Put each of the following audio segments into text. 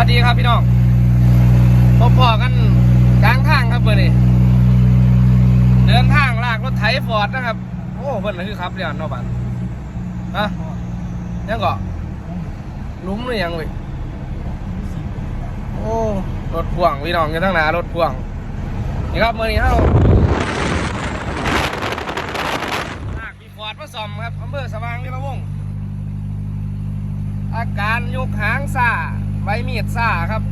วัสดีครับพี่น้องพบพอกันกลางทางครับเบอร์นี้เดินทางลากรถไถฟอร์ดนะครับ โอ้เพิ่นน่ะคือครับเรียนนาะบัดฮะยังเก็หลุ้มหรือยังเว้ยโอ้รถพ่วงพี่น้องอยู่ทั้งหนารถพ่วงนี่ครับเมื่อนี้เราลากพี่ฟอร์ดมาซ่อมครับอำเภอสว่างวีระวงศ์อาการยกหางซ่า ใบมีดซ่าครับ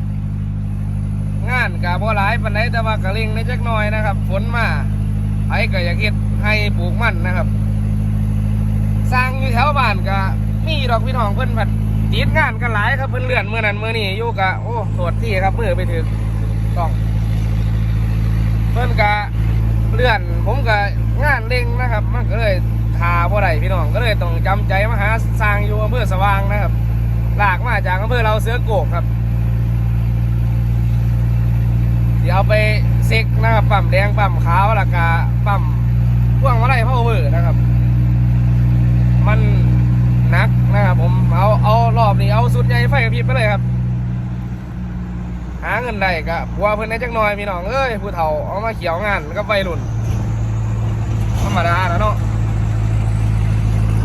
งานกะบ่หลายปานใดแต่ว่ากะเร่งในจักหน่อยนะครับฝนมาไผก็อยากเฮ็ดให้ปลูกมันนะครับสร้างอยู่แถวบ้านก็มีดอกพี่น้องเพิ่นผัดติดงานกันหลายครับเพิ่นเลื่อนมื้อนั้นมื้อนี้อยู่กะโอ้โทษที่ครับมือไปถึงต้อง เพิ่นกะเลื่อนผมกะงานเร่งนะครับ มันก็เลยทาบ่ได้พี่น้องก็เลยต้องจำใจมาหาสร้างอยู่อำเภอสว่างนะครับ หลากมาจากอำเภอเราเสือโกกครับ เดี๋ยวเอาไปเซ็กนะครับปั๊มแดงปั๊มขาวแล้วก็ปั๊มพ่วงมาลัยพ่อเวอร์นะครับ มันนักนะครับผมเอาเอารอบนี้เอาสุดใหญ่ไฟกระพริบไปเลยครับ หาเงินได้ก็พัวเพิ่อนได้จักหน่อยพี่น้องเอ้ยผู้เฒ่าเอามาเขียวงานกับวัยรุ่นธรรมดาแล้วเนาะ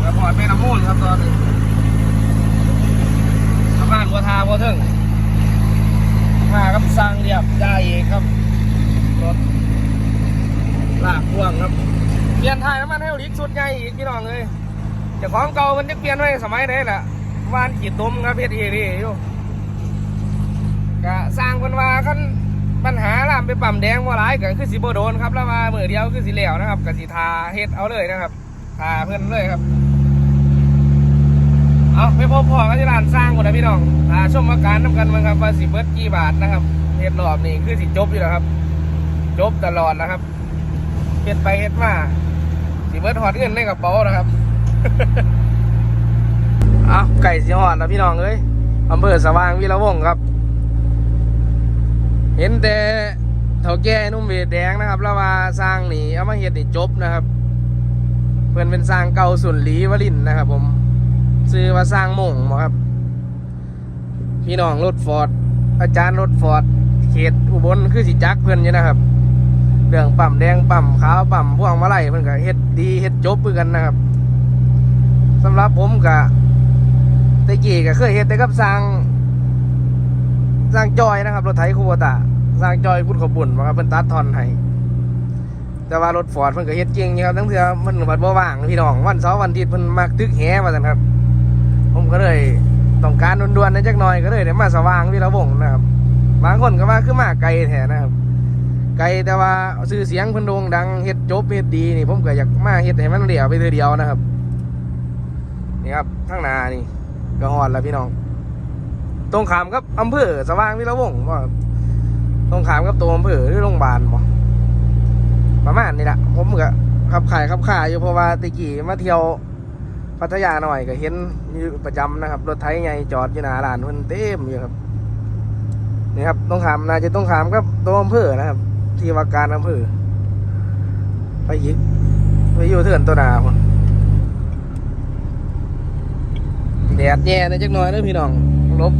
แล้วพอดไปน้ำมูลครับตอนนี้ ทำงานบัวทาบัวเทิงมาครับสร้างเรียบได้เองครับรถลากพ่วงครับเปลี่ยนถ่ายน้ำมันให้ลิกสุดใหญ่อีกพี่น้องเลยเจ้าของเก่ามันจะเปลี่ยนไว้สมัยไหนล่ะวานขีดตุ่มครับเพชรเอรีอยู่ก็สร้างคนว่าขั้นปัญหาลามไปปั๊มแดงว่าหลายก็คือสิบโดนครับแล้วมาเมือเดียวคือสิเหลวนะครับก็สิทาเฮ็ดเอาเลยนะครับทาเพื่อนเลยครับ ไปพบพ่อกันที่ร้านสร้างคนนะพี่น้องอ่าชมอาการน้ำกันมั้งครับว่าสิเบิดกี่บาทนะครับเฮ็ดรอบนี่คือสิจบอยู่แล้วครับ จบตลอดนะครับเฮ็ดไปเฮ็ดมาสิเบิดหอดเงินในกระเป๋านะครับเอาไก่สิหอดแล้วพี่น้องเอ้ยอำเภอสว่างวีระวงศ์ครับ เห็นแต่เถาแก่นุ่มเวดแดงนะครับแล้วว่าสร้างหนีเอามาเฮ็ดนี่จบนะครับ เพื่อนเป็นสร้างเก่าสุนหลีวลินนะครับผม ซื้อมาสร้างมงบ่ครับ พี่น้องรถฟอร์ดอาจารย์รถฟอร์ดเขตอุบลคือสิจักเพื่อนอยู่นะครับเรื่องปั๊มแดงปั๊มขาวปั๊มพวงมาลัยเพื่อนก็เฮ็ดดีเฮ็ดจบคือกันนะครับสำหรับผมก็แตะกี้ก็เคยเฮ็ดแต่กับสร้างสร้างจอยนะครับรถไถคูโบตาสร้างจอยพุทธขบุญมาครับเพิ่นตัดทอนให้แต่ว่ารถฟอร์ดเพิ่นก็เฮ็ดเก่งอยู่ครับทั้งเทื่อมันบัดบ่ว่างพี่น้องวันเสาร์วันอาทิตย์เพิ่นมักตึกแหว่าซั่นครับ ผมก็เลยต้องการด่วนๆในจักหน่อยก็เลยได้มาสว่างวิระวงนะครับบางคนก็ว่าคือมาไกลแท้นะครับ ไกลแต่ว่าชื่อเสียงพิ่นโด่งดังเฮ็ดจบเฮ็ดดีนี่ผมก็อยากมาเฮ็ดให้มันเหลียวไปเธอเดียวนะครับนี่ครับข้างหน้านี่ก็ฮอดแล้วพี่น้อง ตรงขามกับอำเภอสว่างวิระวงว่าตรงขามกับตัวอำเภอหรือโรงพยาบาลบ่ประมาณนี้แหละผมก็ขับขายขับขายอยู่เพราะว่าตะกี้มาเที่ยว พัทยาหน่อยก็เห็นอยู่ประจำนะครับ รถไถใหญ่จอดอยู่หน้าร้านเพิ่นเต็มอยู่ครับนี่ครับตรงขามนาจะตรงขามกับตัวอำเภอนะครับ ที่ว่าการอำเภอไปยิกไปอยู่เถื่อนตัวหนาคนแดดแย่ในจักหน่อยเด้อพี่น้องลบ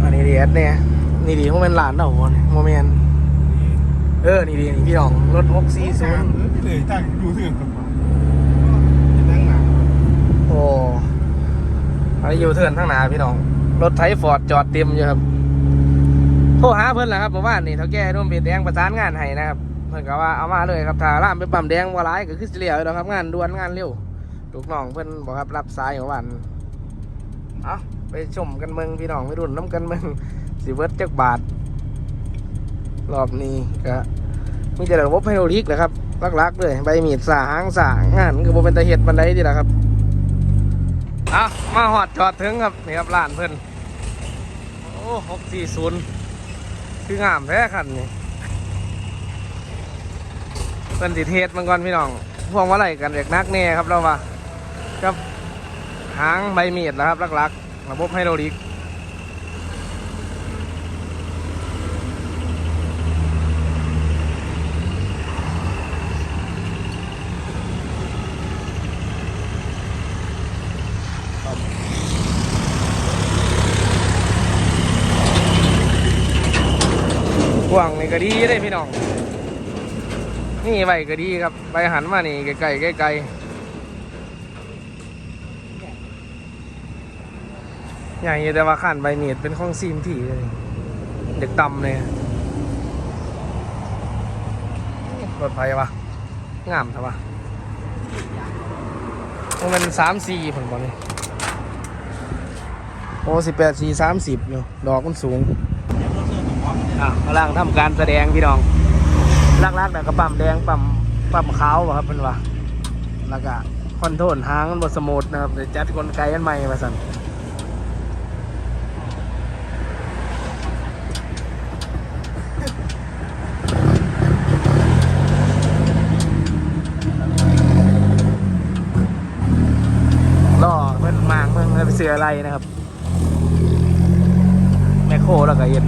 อันนี้แอดเนี่ยนี่ดีเพวกมันหลานเนาะโมเมน เออ นี่ดีนี่พี่น้อง รถหกสี่ศูนย์เลยตั้งดูเสื่อมกับนั่งหนาโอ้อันนี้อยู่เทิร์นทั้งหนาพี่น้อง รถไถฟอร์ดจอดเต็มอยู่ครับ โทรหาเพิ่นแหละครับเมื่อวานนี่เท่าแก่ร่วมเป็นแดงประสานงานให้นะครับ เพิ่นก็ว่าเอามาเลยครับถ้าล่ามไปปั๊มแดงว่าร้ายก็คือสิเหลียวแล้วครับงานด่วนงานเร็วลูกน้องเพิ่นบอกครับรับสายเมื่อวานเอาไปชมกันเมืองพี่น้องไปรุ่นน้ำกันเมืองสิเวิร์ดจักบาท รอบนี้ก็มีแต่ระบบไฮโดรลิกนะครับลักๆเลยใบมีดสาหางสางานคือโบเป็นตะเห็ดบันไดดีแหละครับอะมาหอดจอดถึงครับนี่ครับร้านเพิ่นโอ้หกสี่ศูนย์คืองามแท้คันนี่เพิ่นสิเทศมันก่อนพี่น้องพวงว่าไรกันเด็กนักแน่ครับเราว่ากับหางใบมีดนะครับลักๆระบบไฮโดรลิก กว้างนี่ก็ดีได้พี่น้อง นี่ใบก็ดีครับใบหันมานี่ไกลๆไกลๆใหญ่แต่ว่าขันใบเมียดเป็นของซีมถี่เลยเด็กต่ำเลยรถไฟวะงามทวะมันสามสี่ผลบอลนี่โอ้สิบแปดสี่สามสิบอยู่ดอกมันสูง อะกำลังทำการแสดงพี่น้องลักๆเนี่ยก็ปั๊มแดงปั๊มปั๊มขาวครับเป็นว่าแล้วก็คอนโทรลหางมันบดสมูทนะครับเดี๋ยวจัดกลไกอันใหม่มาสั่นล่อเพิ่นมางเมืองไปเสืออะไรนะครับ แมคโครแล้วก็เย็น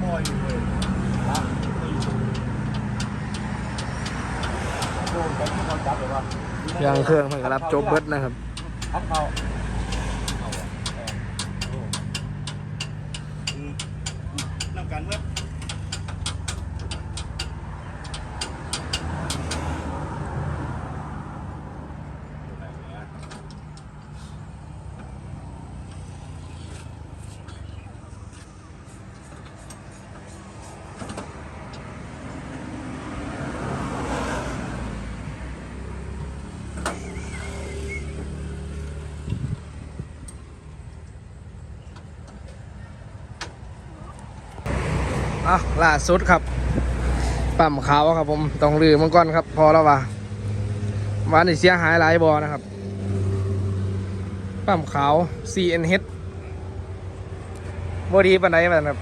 พ่ออยู่เลยนะโดนกันที่เขาจับเล ยว่างเครื่องมันก็รับจบเบิดนะครับทับเขานำกันเมื่อ อะล่าสุดครับ ปั๊มขาวครับผมต้องลือมังกรครับ พอแล้วว่าวันนี้เสียหายหลายบอนะครับ ปั๊มขาว CNH บดีปันไดมันครับ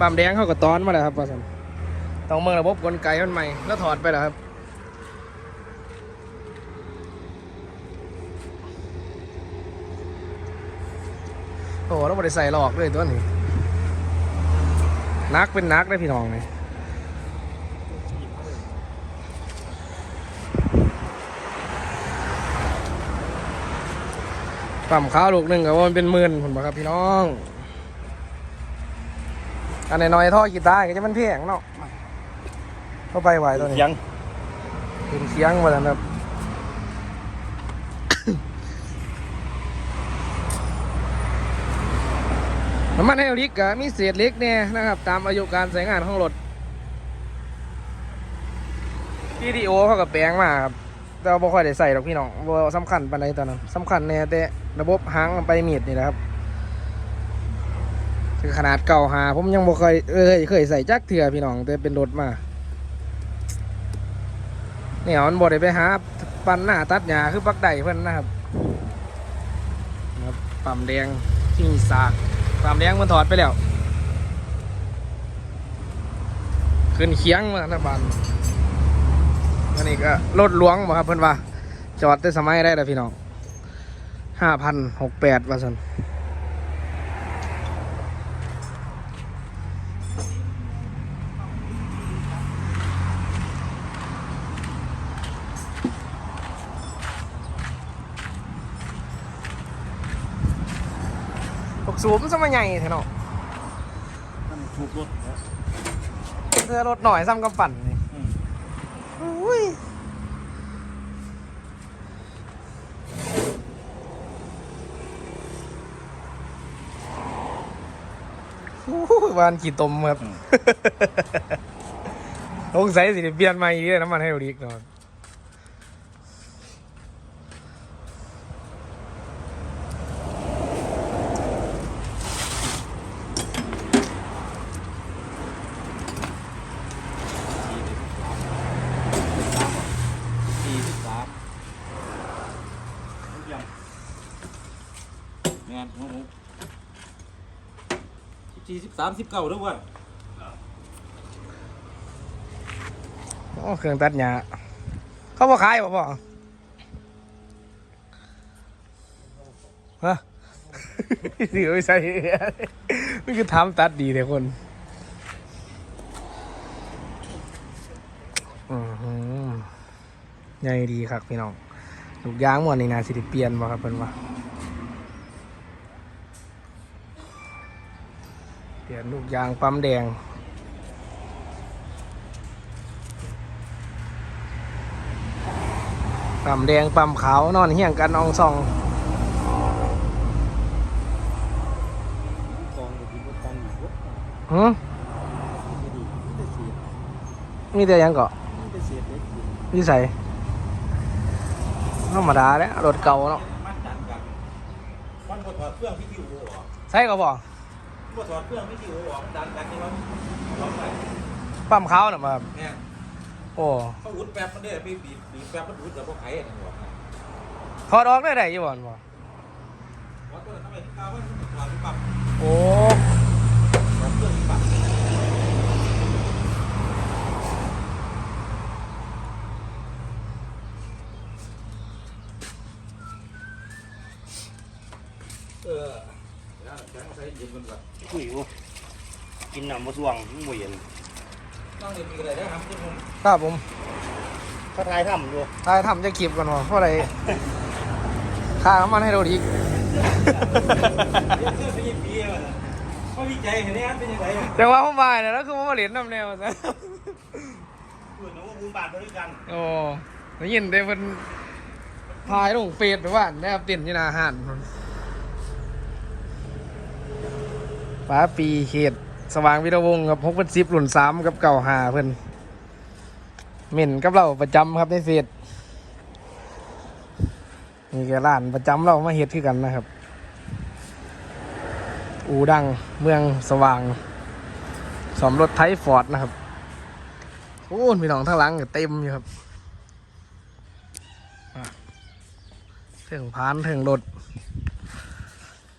ปั๊มแดงเขาก็ตอนมาแล้วครับว่าซั่นต้องเมืองระบบกลไกมันใหม่แล้วถอดไปแล้วครับโอ้แล้วบริใส่หลอกด้วยตัวนี้ นักเป็นนักได้พี่น้องเลยปั๊มข้าวลูกหนึ่งกับว่ามันเป็นหมื่นผมบอกครับพี่น้อง อันไหนน้อยๆท่อกีตาร์ก็จะมันแพงเนาะเข้าไปไหวตัวนี้ยัง เป็นเคียงมาแล้วครับ น้ำมันไฮดรอลิกก็มีเศษเล็กเนี่ยนะครับ ตามอายุการใช้งานของรถ PDO เขากับแปลงมาครับแต่ว่าบ่ค่อยได้ใส่หรอกพี่น้องบ่สำคัญปานใดตอนนั้นสำคัญแน่แต่ระบบหางไปมีดนี่แหละครับคือขนาดเก่าหาผมยังบ่เคยเอ้ยเคยใส่จักเถื่อพี่น้องแต่เป็นรถมาเนี่ยมันบ่ได้ไปหาปันหน้าตัดหญ้าคือปักไดเพิ่นนะครับนะครับปั๊มแดงทิ้งสาก ปั๊มแดงมันถอดไปแล้ว ขึ้นเคียงมานะบานอันนี้ก็รถหลวงบ่ครับเพื่อนว่า จอดได้สมัยได้แล้วพี่น้องห้าพันหกแปดว่าสัน มันสมัยใหญ่แท้เนาะมันถูกรถเธอรถหน่อยซ้ำกำปั่นนี่อุ้ยอู้หูวานกี่ตมครับสงสัยสิได้เปลี่ยนใหม่อีกเลยน้ำมันให้ดูดีก่อน สี่สิบสามยังงานของผม สี่สิบสามสิบเก้าด้วยว่าโอ้เครื่องตัดหญ้าเขาบอขายบ่พ่อฮะสิเอาไปใส่มันคือทำตัดดีแต่คนอือหือใหญ่ดีครับพี่น้องลูกยางหมดในนาสิได้เปลี่ยนบ่ครับเพิ่นว่า เปลี่ยนลูกยางปั๊มแดง ปั๊มแดงปั๊มขาวนอนเฮี้ยงกันอองซองกองกับที่รถตันอยู่รถหืมไม่ดีไม่ได้เสียมีแต่หยังเกาะไม่ได้เสียเด็กอยู่วิสัยธรรมดาแล้วรถเก่าเนาะมันดันกันมันบ่ถอดเครื่องพี่คิวออกใช่ก็บอก บ่ถอดเครื่องพี่คิวออกมันดันกันนี่ว่าล็อกไปปั๊มเขาน่ะมาครับเนี่ยโอ้เขาอุดแป๊บมันได้ไปบีบบีบแป๊บมันอุดกับพวกไข่อันนี้บอกถอดออกได้ไหนยี่บอนบอว่าตัวนั้นทำไมที่กาวว่ามันถอดที่ปรับโอ้ ถอดเครื่องที่ปรับเออแล้วแข็งใส่เย็นมันแบบ คุยอยู่กิ นน้ำมะสวงบ่เย็นต้องเรียนมีอะไรได้ครับที่ผมครับผมเขาทายถ้ำอยู่ทายทำจะคลิปกันวะเพราะอะไรค่าน้ำมันให้เราอีกเรียนเสื้อไปยี่ปีแล้วนะเขาวิจัยเห็นไหมครับเป็นยังไงแต่ว่าผมมาเนี่ยแล้วคือผมมาเหรียญน้ำแนวซะเพื่อนว่าบุญบาทด้วยกันโอ้ได้ยินได้เป็นพายลงเฟซหรือว่านะครับติ่นอยี่หนาอาหารป้าปีเขต สว่างวิรวงศ์ครับพกเป็นซิปหลุ่นสามกับเก่าหาเพิ่นเหม็นกับเราประจำครับในเฟซนี่ก็ร้านประจำเรามาเฮ็ดคือกันนะครับ อูดังเมืองสว่างสอมรถไทยฟอร์ดนะครับโอ้มีน้องทั้งหลังก็เต็มอยู่ครับถึงพานถึงรถ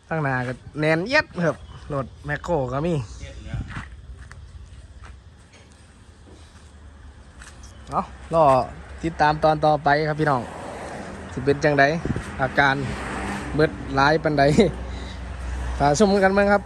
ตั้งหน้าก็แนนเย็ดครับรถแมคโครก็มี เอารอติดตามตอนต่อไปครับพี่น้องสิเป็นจังไดอาการเบิดร้ายปันใดฝากชมกันมั้งครับ